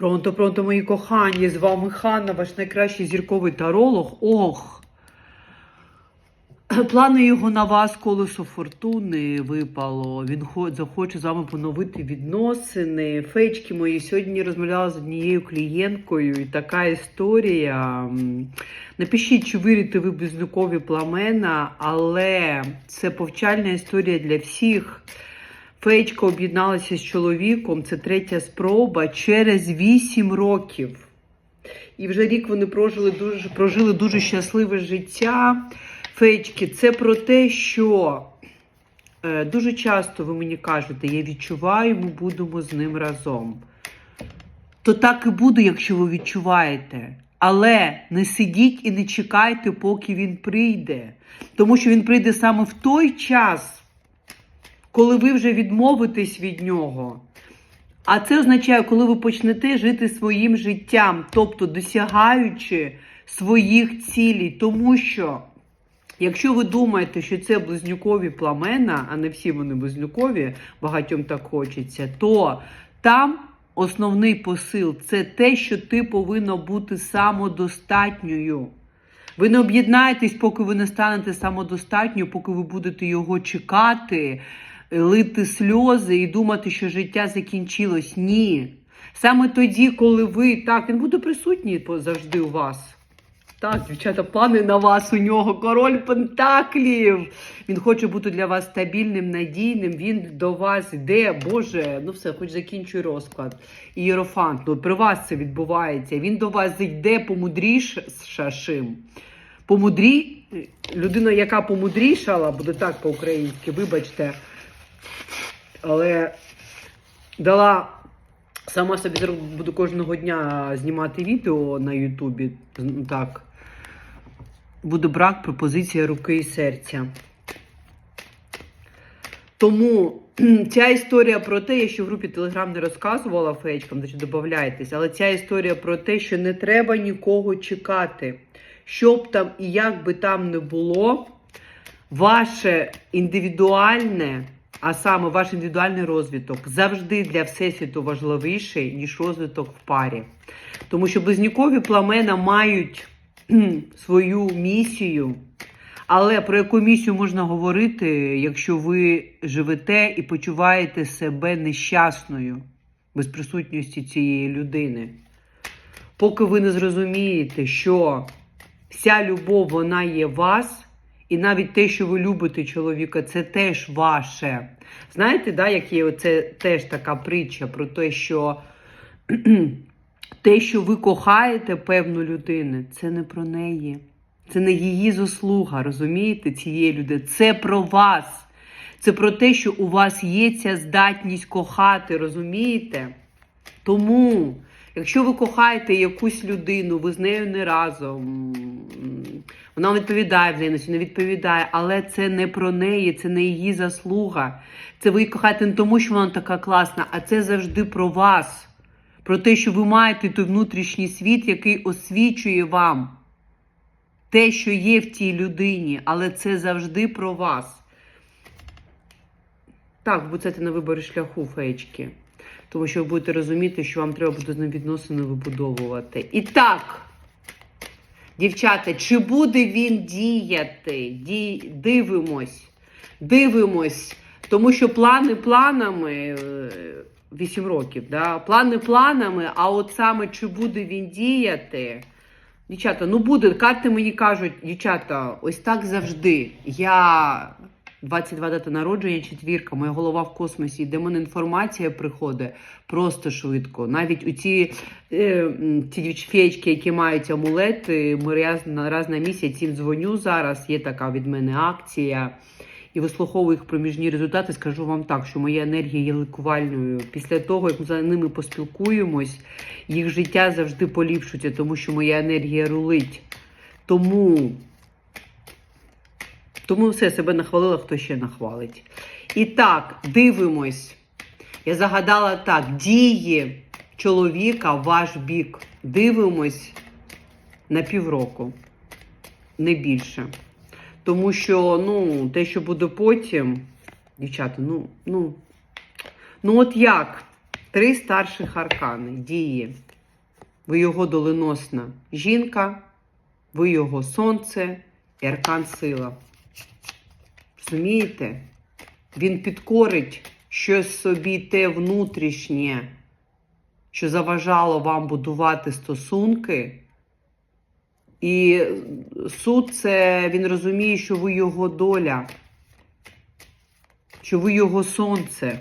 Пронто, пронто, мої кохані, з вами Ханна, ваш найкращий зірковий таролог. Ох! Плани його на вас колесо фортуни випало. Він захоче з вами поновити відносини. Фейчки мої сьогодні розмовляла з однією клієнткою, і така історія. Напишіть, чи вірите ви близнюкові пламена, але це повчальна історія для всіх. Феєчка об'єдналася з чоловіком. Це третя спроба через 8 років. І вже рік вони прожили дуже, прожили дуже щасливе життя. Феєчки, це про те, що е, дуже часто ви мені кажете, я відчуваю, ми будемо з ним разом. То так і буде, якщо ви відчуваєте. Але не сидіть і не чекайте, поки він прийде. Тому що він прийде саме в той час, коли ви вже відмовитесь від нього. А це означає, коли ви почнете жити своїм життям, тобто досягаючи своїх цілей. Тому що, якщо ви думаєте, що це близнюкові пламена, а не всі вони близнюкові, багатьом так хочеться, то там основний посил це те, що ти повинна бути самодостатньою. Ви не об'єднаєтесь, поки ви не станете самодостатньою, поки ви будете його чекати, лити сльози і думати, що життя закінчилось. Ні. Саме тоді, коли ви так, він буде присутній завжди у вас. Так, дівчата, плани на вас у нього, король Пентаклів. Він хоче бути для вас стабільним, надійним. Він до вас йде, Боже, ну все, хоч закінчуй розклад. Ієрофант, ну при вас це відбувається. Він до вас йде помудрішашим. Помудрі... Людина, яка помудрішала, буде так по-українськи, вибачте, але дала сама собі буду кожного дня знімати відео на Ютубі. Так. Буде брак пропозиція руки і серця. Тому ця історія про те, я ще в групі Телеграм не розказувала феєчкам, значить додавайтесь, але ця історія про те, що не треба нікого чекати. Щоб там і як би там не було, ваше індивідуальне, а саме ваш індивідуальний розвиток завжди для всесвіту важливіший, ніж розвиток в парі. Тому що близнюкові пламена мають свою місію. Але про яку місію можна говорити, якщо ви живете і почуваєте себе нещасною без присутності цієї людини? Поки ви не зрозумієте, що вся любов вона є вас, і навіть те, що ви любите чоловіка, це теж ваше. Знаєте, да, як є оце теж така притча про те, що те, що ви кохаєте певну людину, це не про неї. Це не її заслуга, розумієте, цієї людини. Це про вас. Це про те, що у вас є ця здатність кохати, розумієте? Тому, якщо ви кохаєте якусь людину, ви з нею не разом, вона відповідає взаємності, не відповідає, але це не про неї, це не її заслуга. Це ви її кохаєте не тому, що вона така класна, а це завжди про вас. Про те, що ви маєте той внутрішній світ, який освічує вам те, що є в тій людині, але це завжди про вас. Так, будете на виборі шляху феєчки. Тому що ви будете розуміти, що вам треба буде відносини вибудовувати. І так, дівчата, чи буде він діяти? Ді... Дивимось. Дивимось. Тому що плани планами. е, 8 років, да? плани планами, а от саме чи буде він діяти. Дівчата, ну буде. Карти мені кажуть, дівчата, ось так завжди. Я 22 дата народження, четвірка, моя голова в космосі, де мене інформація приходить просто швидко. Навіть у ці, е, ці дівчфеєчки, які мають амулети, ми раз, раз на місяць їм дзвоню зараз. Є така від мене акція. І вислуховую їх проміжні результати, скажу вам так, що моя енергія є лікувальною. Після того, як ми за ними поспілкуємось, їх життя завжди поліпшується, тому що моя енергія рулить. Тому, тому все себе нахвалила, хто ще нахвалить. І так, дивимось. Я загадала так: дії чоловіка в ваш бік. Дивимось на півроку, не більше. Тому що, ну, те, що буде потім, дівчата, ну, ну, ну от як? Три старших аркани, дії. ви його доленосна жінка, ви його сонце і аркан сила. Розумієте? Він підкорить щось собі те внутрішнє, що заважало вам будувати стосунки. І суд це він розуміє, що ви його доля, що ви його сонце.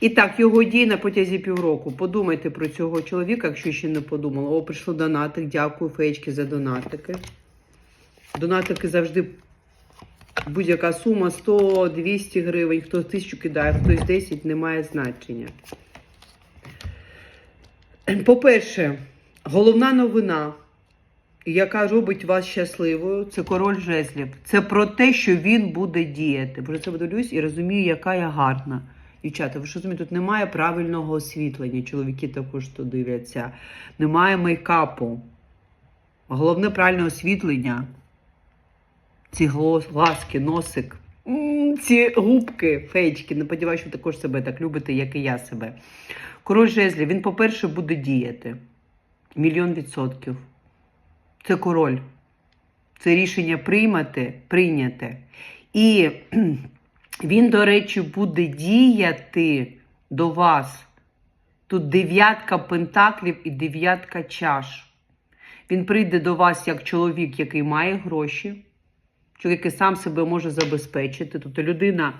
І так, його дії на протязі півроку. Подумайте про цього чоловіка, якщо ще не подумали. О, прийшли донатик. Дякую, феєчки, за донатики. Донатики завжди будь-яка сума 100-200 гривень, хтось тисячу кидає, хтось 10, не має значення. По-перше, головна новина, яка робить вас щасливою, це король жезлів. Це про те, що він буде діяти. Боже, це подивлюсь і розумію, яка я гарна. Дівчата, ви що розумієте, тут немає правильного освітлення, чоловіки також тут дивляться. Немає мейкапу. Головне правильне освітлення. Ці глазки, носик, ці губки, феєчки. Не сподіваюся, що також себе так любите, як і я себе. Король жезлів, він, по-перше, буде діяти. Мільйон відсотків. Це король. Це рішення приймати, прийняте. І він, до речі, буде діяти до вас. Тут дев'ятка пентаклів і дев'ятка чаш. Він прийде до вас як чоловік, який має гроші, чоловік, який сам себе може забезпечити. Тобто людина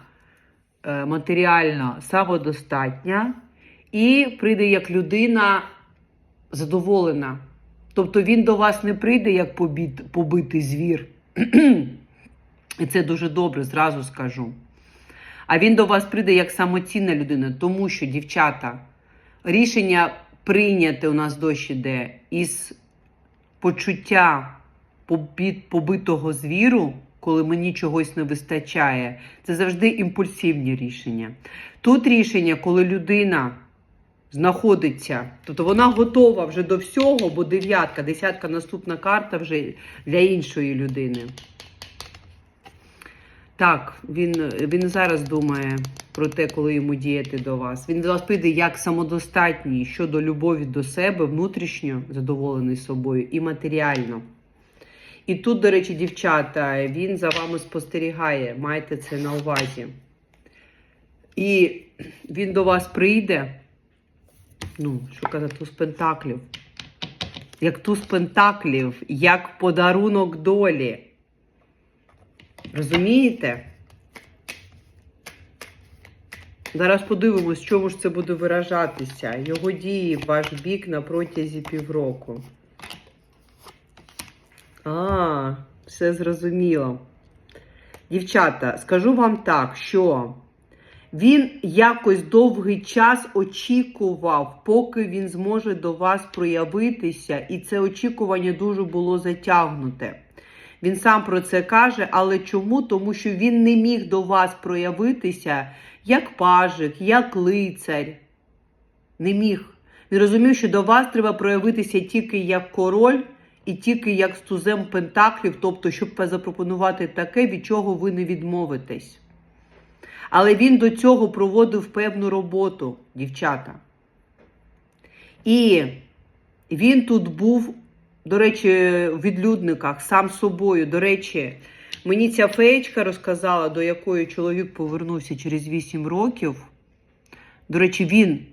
е, матеріально самодостатня, і прийде як людина задоволена. Тобто він до вас не прийде як побіт, побитий звір. І це дуже добре, зразу скажу. А він до вас прийде як самоцінна людина, тому що, дівчата, рішення прийняте у нас дощ іде із почуття побитого звіру, коли мені чогось не вистачає, це завжди імпульсивні рішення. Тут рішення, коли людина знаходиться, тобто вона готова вже до всього, бо дев'ятка, десятка наступна карта вже для іншої людини. Так, він, він зараз думає про те, коли йому діяти до вас. Він до вас прийде як самодостатній щодо любові до себе, внутрішньо задоволений собою і матеріально. І тут, до речі, дівчата, він за вами спостерігає, майте це на увазі. І він до вас прийде, ну, що казати, туз пентаклів. Як туз пентаклів, як подарунок долі. Розумієте? Зараз подивимось, чому ж це буде виражатися. Його дії ваш бік на протязі півроку. А, все зрозуміло. Дівчата, скажу вам так, що він якось довгий час очікував, поки він зможе до вас проявитися, і це очікування дуже було затягнуте. Він сам про це каже, але чому? Тому що він не міг до вас проявитися як пажик, як лицар. Не міг. Він розумів, що до вас треба проявитися тільки як король і тільки як з тузем пентаклів, тобто, щоб запропонувати таке, від чого ви не відмовитесь. Але він до цього проводив певну роботу, дівчата. І він тут був, до речі, в відлюдниках, сам собою. До речі, мені ця феєчка розказала, до якої чоловік повернувся через 8 років. До речі, він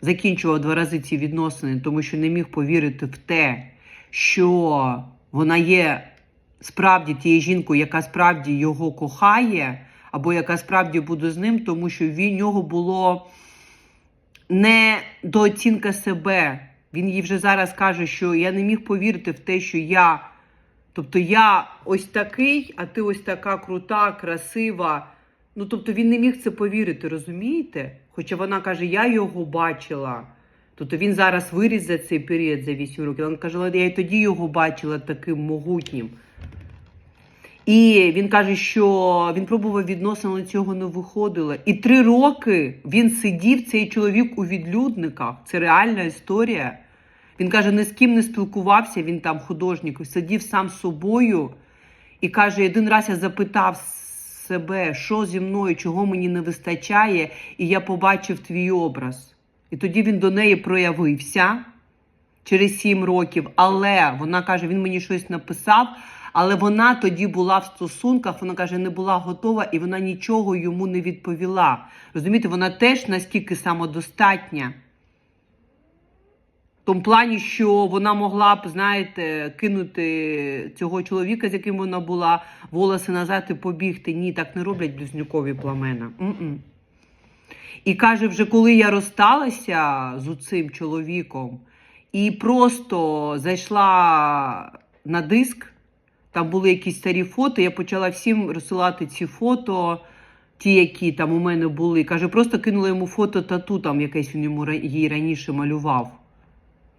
закінчував два рази ці відносини, тому що не міг повірити в те, що вона є справді тією жінкою, яка справді його кохає, або яка справді буде з ним, тому що в нього було недооцінка себе. Він їй вже зараз каже, що я не міг повірити в те, що я. Тобто я ось такий, а ти ось така крута, красива. Ну, тобто він не міг це повірити, розумієте? Хоча вона каже, я його бачила. Тобто він зараз виріс за цей період за 8 років. Вона каже, я і тоді його бачила таким могутнім. І він каже, що він пробував відносини, але цього не виходило. І три роки він сидів, цей чоловік у відлюдниках. Це реальна історія. Він каже, ні з ким не спілкувався, він там художник, сидів сам з собою і каже: один раз я запитав себе, що зі мною, чого мені не вистачає, і я побачив твій образ. І тоді він до неї проявився через сім років. Але вона каже, він мені щось написав. Але вона тоді була в стосунках, вона каже, не була готова і вона нічого йому не відповіла. Розумієте, вона теж настільки самодостатня. В тому плані, що вона могла б, знаєте, кинути цього чоловіка, з яким вона була, волоси назад і побігти. Ні, так не роблять близнюкові пламена. М-м. І каже, вже коли я розсталася з цим чоловіком і просто зайшла на диск, там були якісь старі фото, я почала всім розсилати ці фото, ті, які там у мене були. Каже, просто кинула йому фото тату, там якесь він йому їй раніше малював.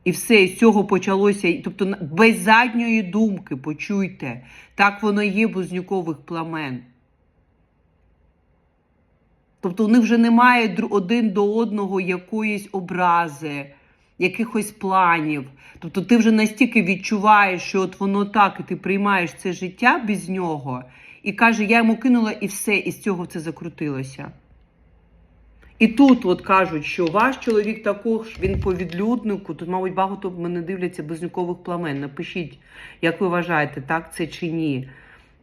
І все, з цього почалося. Тобто, без задньої думки, почуйте, так воно є близнюкових пламен. Тобто у них вже немає один до одного якоїсь образи, якихось планів. Тобто ти вже настільки відчуваєш, що от воно так, і ти приймаєш це життя без нього, і каже, я йому кинула і все, і з цього це закрутилося. І тут от кажуть, що ваш чоловік також, він по відлюднику, тут, мабуть, багато мене дивляться близнюкових пламен. Напишіть, як ви вважаєте, так це чи ні.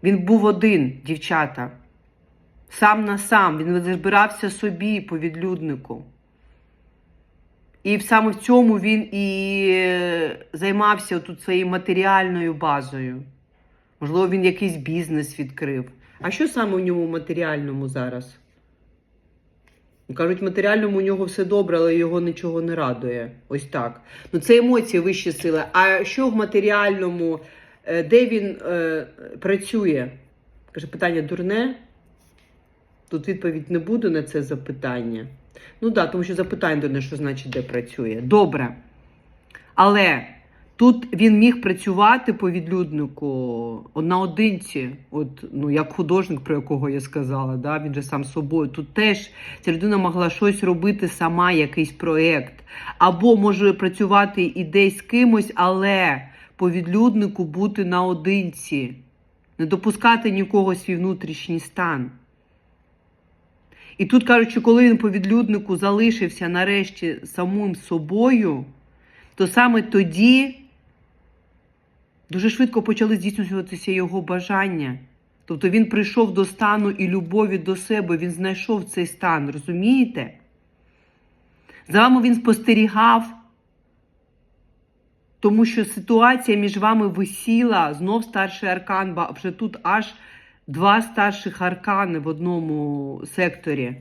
Він був один, дівчата. Сам на сам, він збирався собі по відлюднику. І саме в цьому він і е, займався тут своєю матеріальною базою. Можливо, він якийсь бізнес відкрив. А що саме у ньому матеріальному зараз? Кажуть, матеріальному у нього все добре, але його нічого не радує. Ось так. Ну, це емоції вищі сили. А що в матеріальному, е, де він е, працює? Каже, питання дурне. Тут відповідь не буде на це запитання. Ну так, да, тому що запитання дурне, що значить, де працює. Добре. Але тут він міг працювати по відлюднику наодинці, от, ну, як художник, про якого я сказала, да? він же сам собою. Тут теж ця людина могла щось робити сама, якийсь проєкт. Або може працювати і десь з кимось, але по відлюднику бути наодинці, не допускати нікого свій внутрішній стан. І тут кажуть, що коли він по відлюднику залишився нарешті самим собою, то саме тоді дуже швидко почали здійснюватися його бажання. Тобто він прийшов до стану і любові до себе, він знайшов цей стан, розумієте? За вами він спостерігав, тому що ситуація між вами висіла, знов старший аркан, вже тут аж два старших аркани в одному секторі.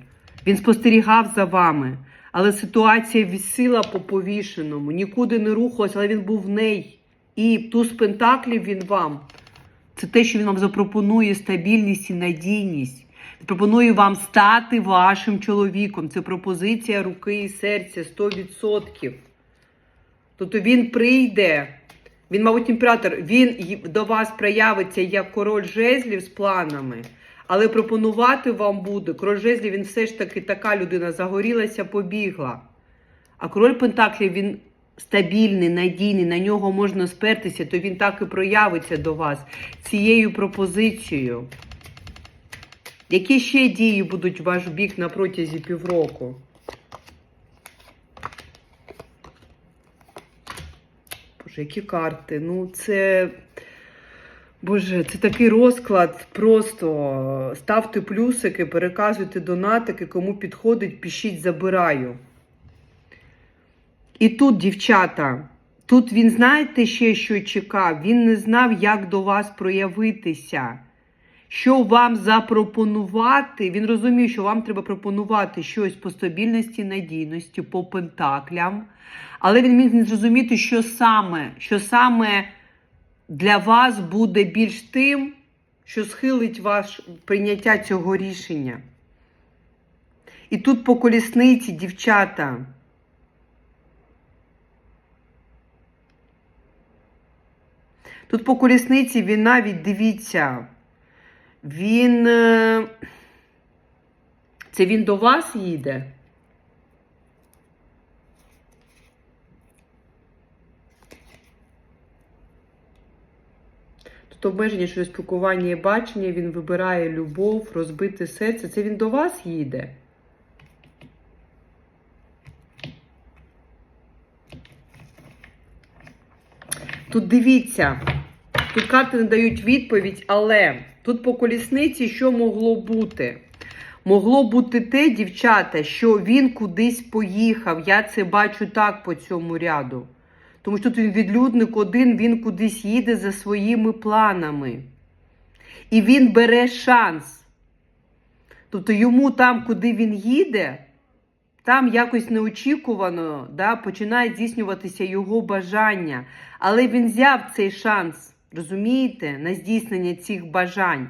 Він спостерігав за вами, але ситуація висіла по повішеному, нікуди не рухалась, але він був в неї. І туз пентаклів він вам. Це те, що він вам запропонує стабільність і надійність. Він вам стати вашим чоловіком. Це пропозиція руки і серця 100%. Тобто він прийде, він, мабуть, імператор, він до вас проявиться як король жезлів з планами, але пропонувати вам буде. Король жезлів, він все ж таки така людина, загорілася, побігла. А король Пентаклів, він стабільний, надійний, на нього можна спертися, то він так і проявиться до вас цією пропозицією. Які ще дії будуть ваш бік на протязі півроку? Боже, які карти? Ну, це. Боже, це такий розклад. Просто ставте плюсики, переказуйте донатики, кому підходить, пишіть, забираю. І тут, дівчата, тут він, знаєте, ще що чекав? Він не знав, як до вас проявитися. Що вам запропонувати? Він розумів, що вам треба пропонувати щось по стабільності, надійності, по пентаклям. Але він міг не зрозуміти, що саме, що саме для вас буде більш тим, що схилить ваш прийняття цього рішення. І тут по колісниці, дівчата. Тут по колісниці він навіть дивіться, він. Е, це він до вас їде? Тут обмеження, що спілкування і бачення, він вибирає любов, розбите серце. Це він до вас їде. Тут дивіться, тут карти не дають відповідь, але тут по колісниці що могло бути? Могло бути те, дівчата, що він кудись поїхав. Я це бачу так по цьому ряду. Тому що тут він відлюдник один, він кудись їде за своїми планами. І він бере шанс. Тобто йому там, куди він їде, там якось неочікувано да, починає здійснюватися його бажання. Але він взяв цей шанс, розумієте, на здійснення цих бажань.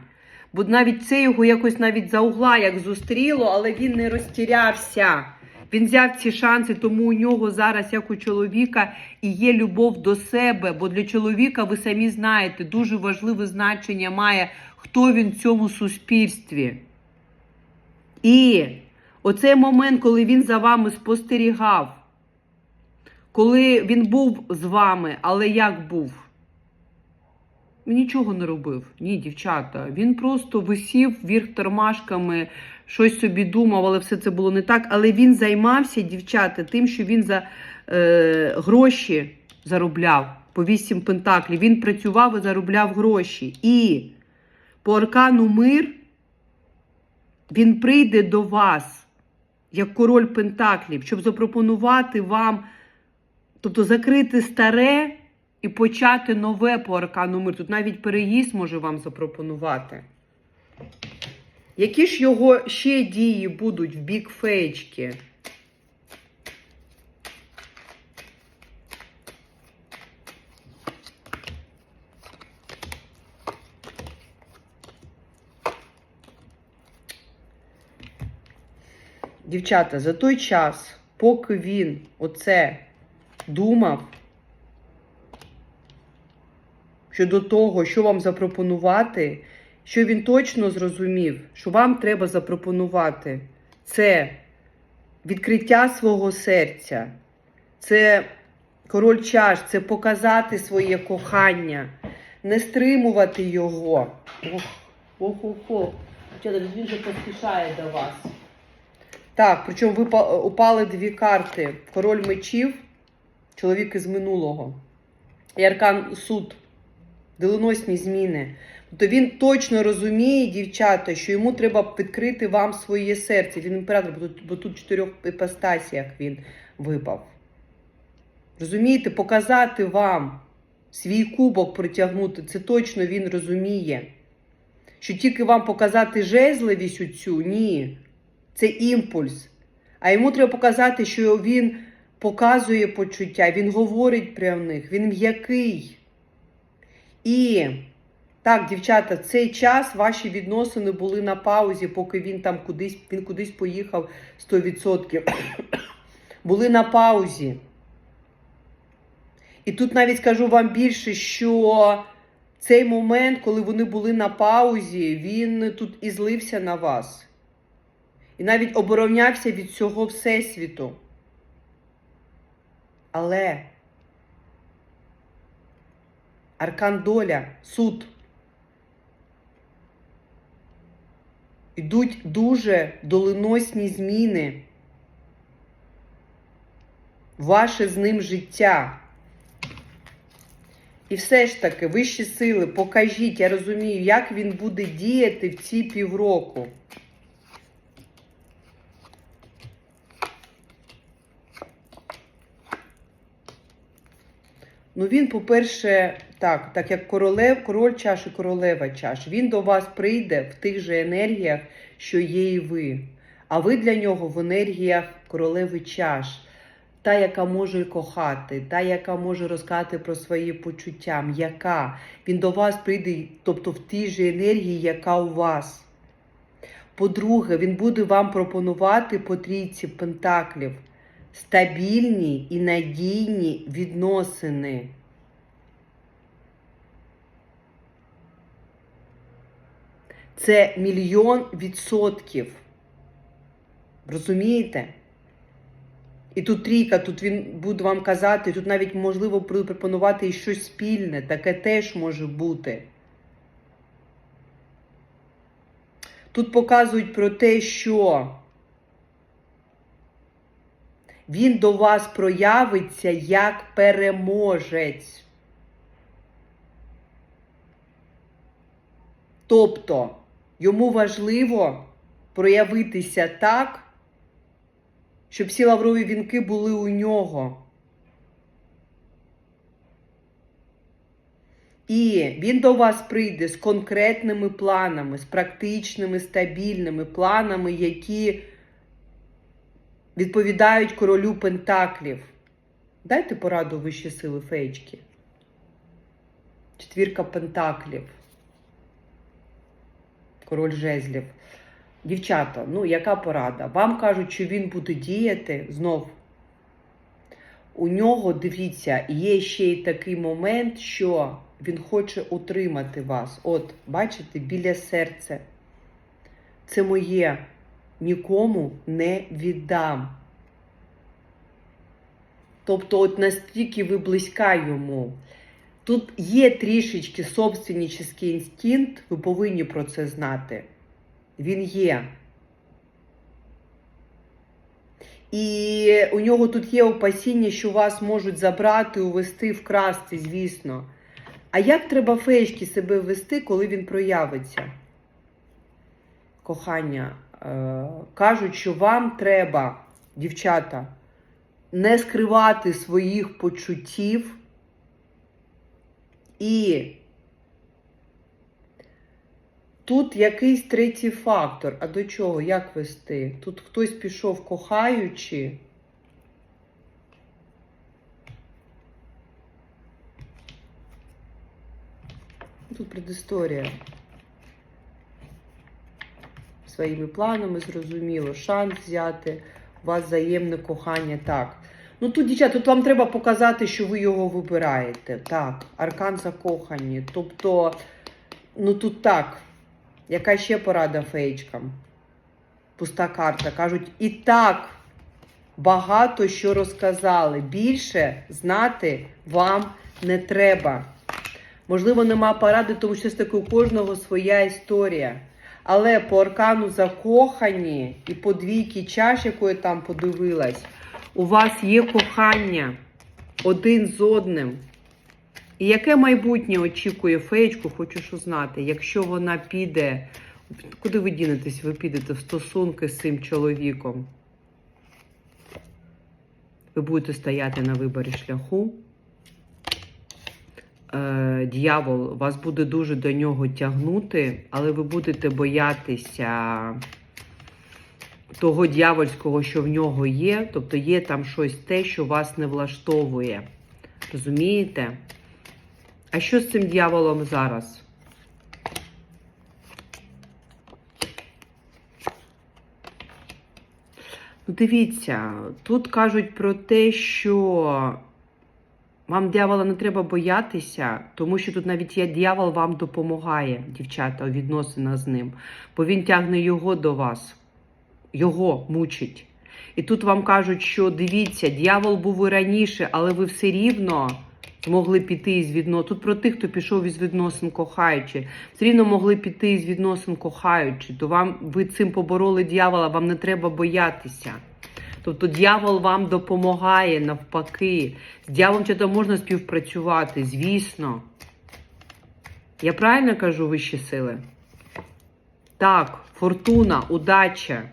Бо навіть це його якось навіть за угла як зустріло, але він не розтірявся. Він взяв ці шанси, тому у нього зараз, як у чоловіка, і є любов до себе. Бо для чоловіка, ви самі знаєте, дуже важливе значення має, хто він в цьому суспільстві. І оцей момент, коли він за вами спостерігав, коли він був з вами, але як був? Нічого не робив. Ні, дівчата. Він просто висів вверх тормашками, щось собі думав, але все це було не так. Але він займався, дівчата, тим, що він за е, гроші заробляв по вісім пентаклів. Він працював і заробляв гроші. І по аркану мир він прийде до вас як король пентаклів, щоб запропонувати вам, тобто закрити старе і почати нове по аркану мир. Тут навіть переїзд може вам запропонувати. Які ж його ще дії будуть в бік феєчки? Дівчата, за той час, поки він оце думав щодо того, що вам запропонувати, що він точно зрозумів, що вам треба запропонувати, це відкриття свого серця, це король чаш, це показати своє кохання, не стримувати його. Ох, ох, ох, ох. Він же поспішає до вас. Так, причому ви упали дві карти: король мечів, чоловік із минулого. І аркан суд, доленосні зміни. Тобто він точно розуміє, дівчата, що йому треба відкрити вам своє серце. Він імператор, бо тут, бо тут в чотирьох іпостасіях він випав. Розумієте, показати вам свій кубок притягнути, це точно він розуміє. Що тільки вам показати жезливість оцю, ні. Це імпульс. А йому треба показати, що він показує почуття, він говорить про них, він м'який. І так, дівчата, в цей час ваші відносини були на паузі, поки він там кудись, він кудись поїхав 100%. були на паузі. І тут навіть скажу вам більше, що цей момент, коли вони були на паузі, він тут і злився на вас. І навіть оборонявся від цього Всесвіту. Але Аркан доля, суд. Йдуть дуже доленосні зміни. Ваше з ним життя. І все ж таки, вищі сили, покажіть, я розумію, як він буде діяти в ці півроку. Ну, він, по-перше, так, так як королев, король чаш і королева чаш, він до вас прийде в тих же енергіях, що є і ви. А ви для нього в енергіях королеви чаш, та, яка може кохати, та, яка може розказати про свої почуття, м'яка. Він до вас прийде, тобто в тій же енергії, яка у вас. По-друге, він буде вам пропонувати по трійці пентаклів стабільні і надійні відносини. Це мільйон відсотків. Розумієте? І тут трійка, тут він буде вам казати, тут навіть можливо пропонувати і щось спільне, таке теж може бути. Тут показують про те, що він до вас проявиться як переможець. Тобто йому важливо проявитися так, щоб всі лаврові вінки були у нього. І він до вас прийде з конкретними планами, з практичними, стабільними планами, які відповідають королю Пентаклів. Дайте пораду вищі сили феєчки. Четвірка Пентаклів. Король жезлів. Дівчата, ну яка порада? Вам кажуть, що він буде діяти знов. У нього, дивіться, є ще й такий момент, що він хоче утримати вас. От, бачите, біля серця. Це моє. Нікому не віддам. Тобто, от настільки ви близька йому. Тут є трішечки собственнический інстинкт, ви повинні про це знати. Він є. І у нього тут є опасіння, що вас можуть забрати, увести, вкрасти, звісно. А як треба феєчки себе вести, коли він проявиться? Кохання, е, кажуть, що вам треба, дівчата, не скривати своїх почуттів і тут якийсь третій фактор. А до чого? Як вести? Тут хтось пішов кохаючи. Тут предісторія. Своїми планами зрозуміло, шанс взяти, у вас взаємне кохання. Так. Ну тут, дівчата, тут вам треба показати, що ви його вибираєте. Так, аркан закохані. Тобто, ну тут так. Яка ще порада феєчкам? Пуста карта. Кажуть, і так багато що розказали. Більше знати вам не треба. Можливо, нема поради, тому що таки у кожного своя історія. Але по аркану закохані і по двійки чаш, якої там подивилась, у вас є кохання один з одним. І яке майбутнє очікує феєчку, хочу що знати, якщо вона піде, куди ви дінетесь? Ви підете в стосунки з цим чоловіком. Ви будете стояти на виборі шляху. Е, Д'явол вас буде дуже до нього тягнути, але ви будете боятися того дьявольського, що в нього є. Тобто є там щось те, що вас не влаштовує. Розумієте? А що з цим дьяволом зараз? Ну, дивіться, тут кажуть про те, що вам дьявола не треба боятися, тому що тут навіть є дьявол вам допомагає, дівчата, у відносинах з ним. Бо він тягне його до вас, його мучить. І тут вам кажуть, що дивіться, дьявол був і раніше, але ви все рівно змогли піти із відносин. Тут про тих, хто пішов із відносин кохаючи, все рівно могли піти із відносин кохаючи. То вам ви цим побороли дьявола, вам не треба боятися. Тобто дьявол вам допомагає навпаки. З дьяволом чи то можна співпрацювати, звісно. Я правильно кажу вищі сили? Так, фортуна, удача.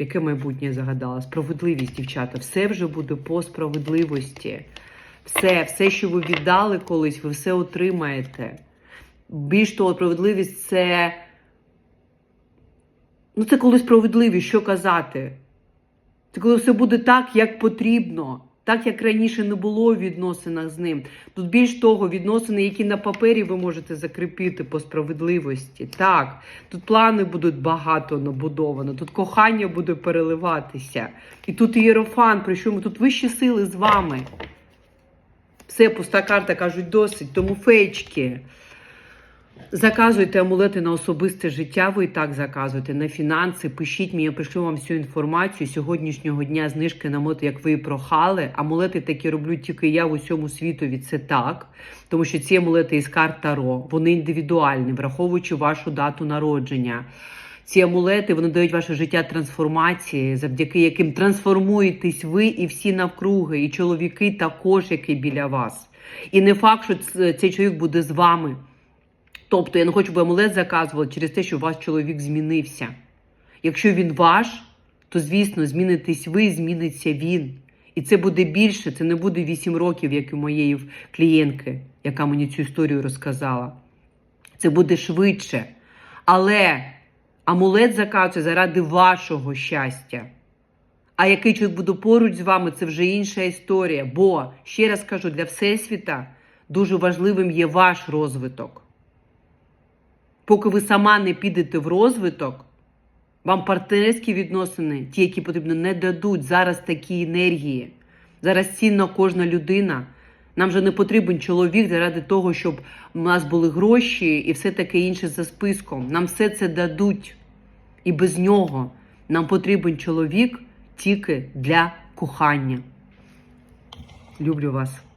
Яке майбутнє загадала? Справедливість, дівчата. Все вже буде по справедливості. Все, все, що ви віддали колись, ви все отримаєте. Більш того, справедливість це. Ну, це коли справедливість, що казати. Це коли все буде так, як потрібно, так, як раніше не було в відносинах з ним. Тут більш того, відносини, які на папері ви можете закріпити по справедливості. Так, тут плани будуть багато набудовано, тут кохання буде переливатися. І тут ієрофан, причому тут вищі сили з вами. Все, пуста карта, кажуть, досить. Тому феєчки. Заказуйте амулети на особисте життя, ви і так заказуєте, на фінанси. Пишіть мені, я пришлю вам всю інформацію. Сьогоднішнього дня знижки на мото, як ви і прохали. Амулети такі роблю тільки я в усьому світові. Це так. Тому що ці амулети із карт Таро, вони індивідуальні, враховуючи вашу дату народження. Ці амулети вони дають ваше життя трансформації, завдяки яким трансформуєтесь ви і всі навкруги, і чоловіки також, які біля вас. І не факт, що цей чоловік буде з вами. Тобто я не хочу, би амулет заказувала через те, що ваш чоловік змінився. Якщо він ваш, то звісно, змінитесь ви, зміниться він. І це буде більше, це не буде 8 років, як у моєї клієнтки, яка мені цю історію розказала. Це буде швидше. Але амулет заказує заради вашого щастя. А який чоловік буде поруч з вами, це вже інша історія. Бо, ще раз кажу, для Всесвіта дуже важливим є ваш розвиток. Поки ви сама не підете в розвиток, вам партнерські відносини, ті, які потрібно, не дадуть зараз такі енергії. Зараз цінна кожна людина. Нам вже не потрібен чоловік заради того, щоб у нас були гроші і все таке інше за списком. Нам все це дадуть. І без нього нам потрібен чоловік тільки для кохання. Люблю вас.